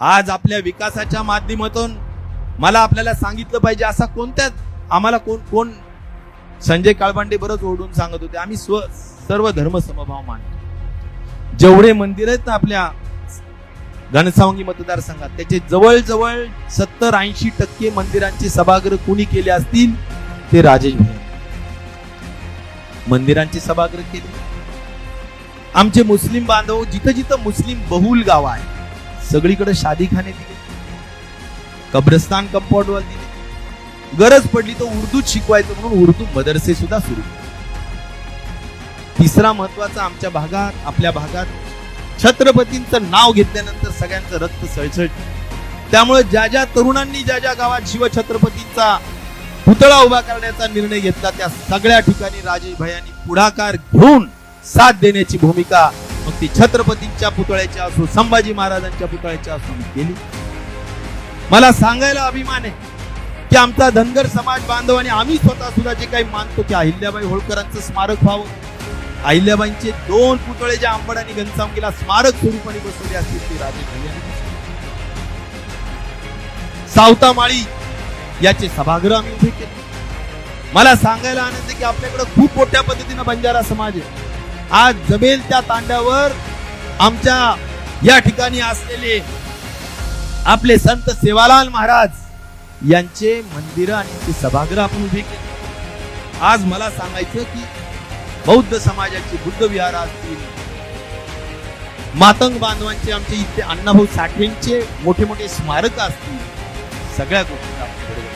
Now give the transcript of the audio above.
आज आपल्या विकासाच्या माध्यमातून मला आपल्याला सांगितलं पाहिजे असा कोणत्या आम्हाला कोण कोण संजय काळबांडे बरंच ओढून सांगत होते. आम्ही स्व सर्व धर्म समभाव मानतो. जेवढे मंदिर आहेत ना आपल्या घनसावंगी मतदारसंघात त्याचे जवळजवळ सत्तर ऐंशी टक्के मंदिरांचे सभागृह कुणी केले असतील? ते राजेश भाई. मंदिरांचे सभागृह केले. आमचे मुस्लिम बांधव जिथं जिथं मुस्लिम बहुल गाव आहे सगळीकडे शादीखाने दिले. कब्रस्तान कंपाऊंड वर दिले. गरज पडली तर उर्दूत शिकवायचं म्हणून उर्दू मदरसे सुद्धा सुरू तिसरा महत्त्वाचा आमच्या भागात आपल्या भागात छत्रपतींचं नाव घेतल्यानंतर सगळ्यांचं रक्त सळसळ त्यामुळे ज्या ज्या तरुणांनी ज्या ज्या गावात शिवछत्रपतींचा पुतळा उभा करण्याचा निर्णय घेतला त्या सगळ्या ठिकाणी राजेश भैयांनी पुढाकार घेऊन साथ देण्याची भूमिका मग ती छत्रपतींच्या पुतळ्याची असो संभाजी महाराजांच्या पुतळ्याची असो गेली केली. मला सांगायला अभिमान आहे की आमचा धनगर समाज बांधव आणि आम्ही स्वतः सुद्धा जे काही मानतो की अहिल्याबाई होळकरांचं स्मारक व्हावं. अहिल्याबाईंचे दोन पुतळे जे आंबड आणि घनसावंगीला स्मारक स्वरूपाने बसवले असतील ते राजे सावता माळी याचे सभागृह आम्ही उभे केले. मला सांगायला आनंद आहे की आपल्याकडे खूप मोठ्या पद्धतीनं बंजारा समाज आहे. आज जमेल त्या तांड्यावर आमच्या या ठिकाणी असलेले आपले संत सेवालाल महाराज यांचे मंदिर आणि सभागृह आपण उभे केले. आज मला सांगायचं की बौद्ध समाजाचे बुद्ध विहार असतील मातंग बांधवांचे आमचे इथे अण्णाभाऊ साठेंचे मोठे मोठे स्मारक असतील सगळ्या गोष्टी आपण बरोबर